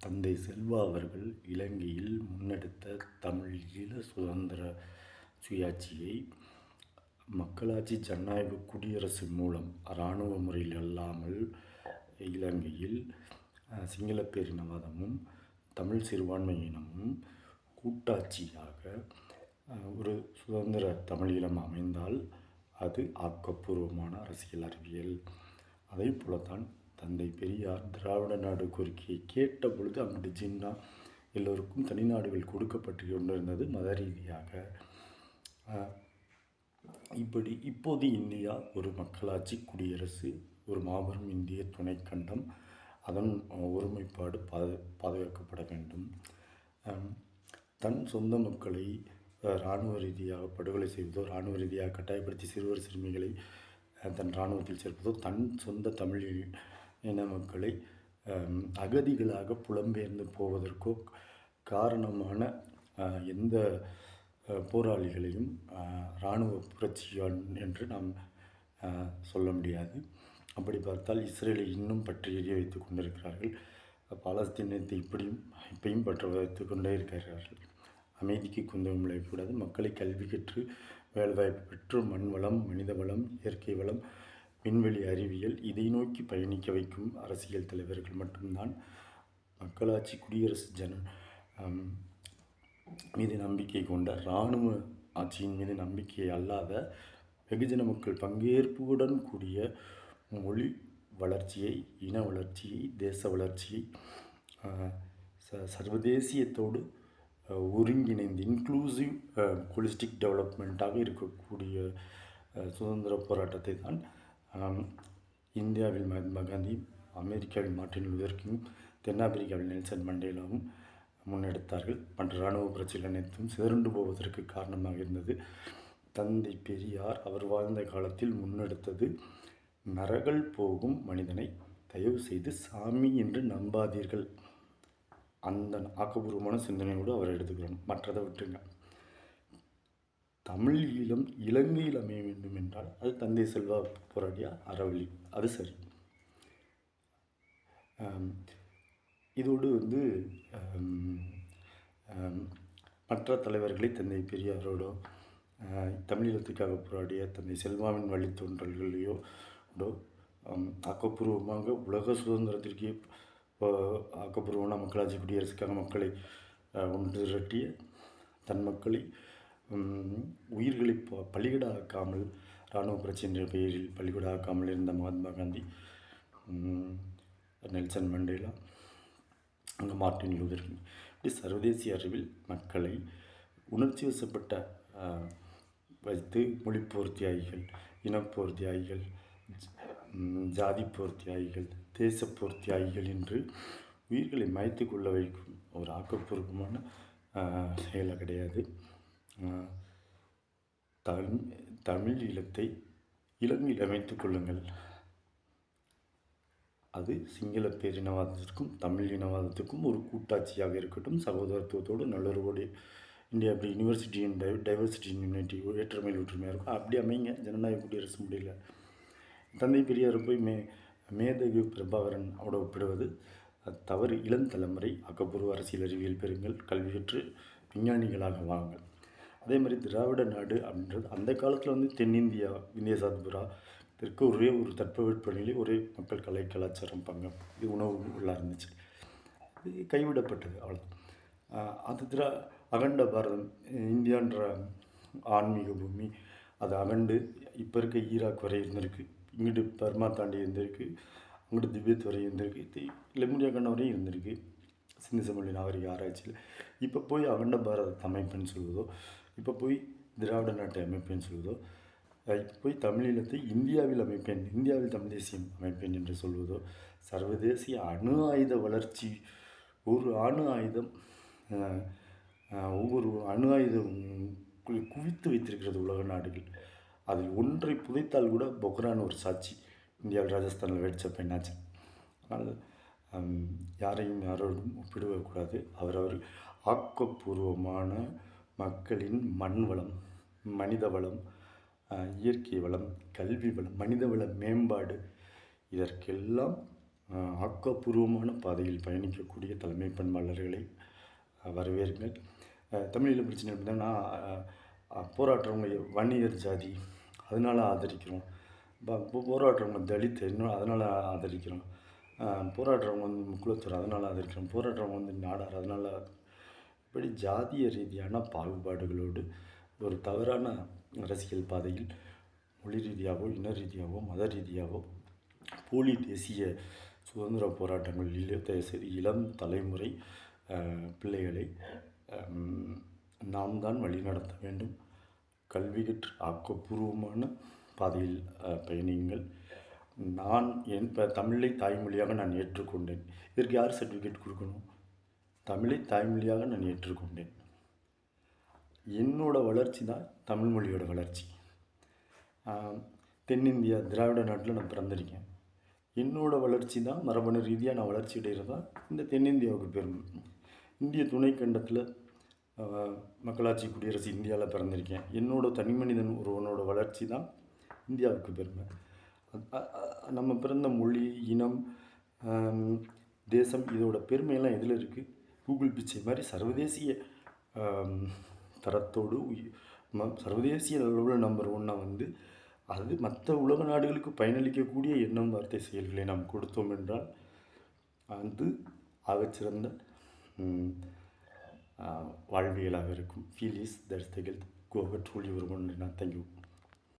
தந்தை செல்வா அவர்கள் இலங்கையில் முன்னெடுத்த தமிழ் ஈழ சுதந்திர சுயாட்சியை மக்களாட்சி ஜனநாயக குடியரசு மூலம் இராணுவ முறையில் அல்லாமல் இலங்கையில் சிங்கள பேரினவாதமும் தமிழ் சிறுபான்மை இனமும் கூட்டாட்சியாக ஒரு சுதந்திர தமிழீழம் அமைந்தால் அது ஆக்கப்பூர்வமான அரசியல் அறிவியல். அதே போலத்தான் தந்தை பெரியார் திராவிட நாடு கோரிக்கையை கேட்ட பொழுது அவனுடைய ஜின்னா எல்லோருக்கும் தனிநாடுகள் கொடுக்கப்பட்டு கொண்டிருந்தது மத ரீதியாக. இப்படி இப்போது இந்தியா ஒரு மக்களாட்சி குடியரசு ஒரு மாபெரும் இந்திய துணைக்கண்டம் அதன் ஒருமைப்பாடு பாது பாதுகாக்கப்பட வேண்டும். தன் சொந்த மக்களை இராணுவ ரீதியாக படுகொலை செய்வதோ இராணுவ ரீதியாக கட்டாயப்படுத்தி சிறுவர் சிறுமிகளை தன் இராணுவத்தில் சேர்ப்பதோ தன் சொந்த தமிழ் இன மக்களை அகதிகளாக புலம்பெயர்ந்து போவதற்கோ காரணமான எந்த போராளிகளையும் இராணுவ புரட்சியான் என்று நாம் சொல்ல முடியாது. அப்படி பார்த்தால் இஸ்ரேலை இன்னும் பற்றி எரிய வைத்து கொண்டிருக்கிறார்கள். பாலஸ்தீனத்தை இப்படியும் இப்பையும் பற்ற வைத்து கொண்டே இருக்கிறார்கள். அமைதிக்கு குந்தகம் விளையக்கூடாது. மக்களை கல்வி கற்று வேலைவாய்ப்பு பெற்று மண் வளம் மனித வளம் இயற்கை வளம் விண்வெளி அறிவியல் இதை நோக்கி பயணிக்க வைக்கும் அரசியல் தலைவர்கள் மட்டும்தான். மக்களாட்சி குடியரசு ஜன மீது நம்பிக்கை கொண்ட இராணுவ ஆட்சியின் மீது நம்பிக்கை அல்லாத வெகுஜன மக்கள் பங்கேற்புடன் கூடிய மொழி வளர்ச்சியை இன வளர்ச்சியை தேச வளர்ச்சியை சர்வதேசியத்தோடு ஒருங்கிணைந்து இன்க்ளூசிவ் கொலிஸ்டிக் டெவலப்மெண்ட்டாக இருக்கக்கூடிய சுதந்திர போராட்டத்தை தான் இந்தியாவில் மகாத்மா காந்தி அமெரிக்காவில் மார்ட்டின் லூதர் கிங் தென்னாப்பிரிக்காவில் நெல்சன் மண்டேலாவும் முன்னெடுத்தார்கள். மற்ற இராணுவ புரட்சிகள் அனைத்தும் சிதறுண்டு போவதற்கு காரணமாக இருந்தது. தந்தை பெரியார் அவர் வாழ்ந்த காலத்தில் முன்னெடுத்தது நரகள் போகும் மனிதனை தயவு செய்து சாமி என்று நம்பாதீர்கள். அந்த ஆக்கப்பூர்வமான சிந்தனையோடு அவர் எடுத்துக்கிறோம் மற்றதை விட்டுருங்க. தமிழ் ஈழம் இலங்கையில் அமைய வேண்டும் என்றால் அது தந்தை செல்வா போராடிய அறவழி. அது சரி. இதோடு வந்து மற்ற தலைவர்களை தந்தை பெரியாரோடோ தமிழீழத்துக்காக போராடிய தந்தை செல்வாவின் வழித்தோன்றல்களையோ ஆக்கப்பூர்வமாக உலக சுதந்திரத்திற்கே ஆக்கப்பூர்வமான மக்களாட்சி குடியரசுக்காக மக்களை ஒன்று திரட்டிய தன் மக்களை உயிர்களை ப பலிகடாக்காமல் இராணுவ புரட்சி என்ற பெயரில் பலிகடாக்காமல் இருந்த மகாத்மா காந்தி நெல்சன் மண்டேலா அங்கே மார்ட்டின் லூதர் இப்படி சர்வதேசிய அறிவில் மக்களை உணர்ச்சி வசப்பட்ட வைத்து மொழிப்போர் தியாகிகள் இனப்போர் தியாகிகள் ஜாதிப்போர் தியாகிகள் தேசப்போர் தியாகிகள் என்று உயிர்களை மாய்த்து கொள்ள வைக்கும் ஒரு ஆக்கப்பூர்வமான செயலை கிடையாது. தமிழ் தமிழ் ஈழத்தை இலங்கையில் அமைத்துக் கொள்ளுங்கள். அது சிங்கள பேரினவாதத்திற்கும் தமிழ் இனவாதத்துக்கும் ஒரு கூட்டாட்சியாக இருக்கட்டும். சகோதரத்துவத்தோடு நல்லுறவோடு இந்தியா அப்படி university and di diversity unity ஏற்றமையில் ஒற்றுமையாக இருக்கும். அப்படி அமைங்க. ஜனநாயக குடியரசு முடியல தந்தை பெரியார் போய் மே மேதவி பிரபாகரன் அவட ஒப்பிடுவது தவறு. இளம் தலைமுறை ஆக்கப்பூர்வ அரசியல் அறிவியல் பெறுங்கள் கல்வியற்று விஞ்ஞானிகளாக வாங்கள் அதே மாதிரி திராவிட நாடு அப்படின்றது அந்த காலத்தில் வந்து தென்னிந்தியா இந்திய சாத்புரா இதற்கு ஒரே ஒரு தட்பவெட்பநிலை ஒரே மக்கள் கலை கலாச்சாரம் பங்கம் இது உணவு உள்ளாக இருந்துச்சு இது கைவிடப்பட்டது அவ்வளோ அது திரா அகண்ட பாரதம் இந்தியான்ற ஆன்மீக பூமி அது அகண்டு இப்போ இருக்க ஈராக் வரை இருந்திருக்கு இங்கிட்டு பர்மா தாண்டி இருந்திருக்கு அங்கிட்டு திபெத் வரை இருந்திருக்கு லெமுனியா கண்டம் வரையும் இருந்திருக்கு. சிந்து சமொழி நாகரிக ஆராய்ச்சியில். இப்போ போய் அகண்ட பாரத அமைப்புன்னு சொல்வதோ இப்போ போய் திராவிட நாட்டை அமைப்பேன் சொல்வதோ போய் தமிழீழத்தை இந்தியாவில் அமைப்பேன் இந்தியாவில் தமிழ் தேசியம் அமைப்பேன் என்று சொல்வதோ சர்வதேசிய அணு ஆயுத வளர்ச்சி ஒரு அணு ஆயுதம் ஒவ்வொரு அணு ஆயுதம் குவித்து வைத்திருக்கிறது உலக நாடுகள். அதில் ஒன்றை புதைத்தால் கூட பொக்ரான் ஒரு சாட்சி இந்தியாவில் ராஜஸ்தானில் வெடிச்ச பெண்ணாச்சு அதனால் யாரையும் யாரோடும் ஒப்பிடக்கூடாது அவரவர் ஆக்கப்பூர்வமான மக்களின் மண் வளம் மனித வளம் இயற்கை வளம் கல்வி வளம் மனித வள மேம்பாடு இதற்கெல்லாம் ஆக்கப்பூர்வமான பாதையில் பயணிக்கக்கூடிய தலைமை பண்பாளர்களை வரவேற்கள். தமிழில் பிரச்சனை எப்படின்னா அஹ், போராடுறவங்க வன்னியர் ஜாதி அதனால் ஆதரிக்கிறோம். ப- போராடுறவங்க தலித் இன்னும் அதனால் ஆதரிக்கிறோம். போராடுறவங்க வந்து முக்குலத்தூர் அதனால் ஆதரிக்கிறோம். போராடுறவங்க வந்து நாடார் அதனால் இப்படி ஜாதிய ரீதியான பாகுபாடுகளோடு ஒரு தவறான அரசியல் பாதையில் மொழி ரீதியாகவோ இன ரீதியாகவோ மத ரீதியாகவோ போலி தேசிய சுதந்திர போராட்டங்களில் சரி இளம் தலைமுறை பிள்ளைகளை நாம் தான் வழிநடத்த வேண்டும். கல்வி கற்று ஆக்கப்பூர்வமான பாதையில் பயணியுங்கள். நான் என் இப்போ தமிழை தாய்மொழியாக நான் ஏற்றுக்கொண்டேன். இதற்கு யார் சர்டிஃபிகேட் கொடுக்கணும்? தமிழை தாய்மொழியாக நான் ஏற்றுக்கொண்டேன். என்னோட வளர்ச்சி தான் தமிழ் மொழியோட வளர்ச்சி. தென்னிந்தியா திராவிட நாட்டில் நான் பிறந்திருக்கேன். என்னோட வளர்ச்சி தான் மரபணு ரீதியாக நான் வளர்ச்சி அடைகிறது தான் இந்த தென்னிந்தியாவுக்கு பெருமை. இந்திய துணைக்கண்டத்தில் மக்களாட்சி குடியரசு இந்தியாவில் பிறந்திருக்கேன். என்னோட தனி மனிதன் ஒருவனோட வளர்ச்சி தான் இந்தியாவுக்கு பெருமை. நம்ம பிறந்த மொழி இனம் தேசம் இதோட பெருமையெல்லாம் எதில் இருக்குது கூகுள் பிச்சை மாதிரி சர்வதேசிய தரத்தோடு சர்வதேசிய அளவில் நம்பர் ஒன்னாக வந்து அது மற்ற உலக நாடுகளுக்கு பயனளிக்கக்கூடிய எண்ணம் வார்த்தை செயல்களை நாம் கொடுத்தோம் என்றால் அது ஆகச்சிறந்த வாழ்வியலாக இருக்கும். Feel is that's the health go hut you ஒரு ஒன் தேங்க்யூ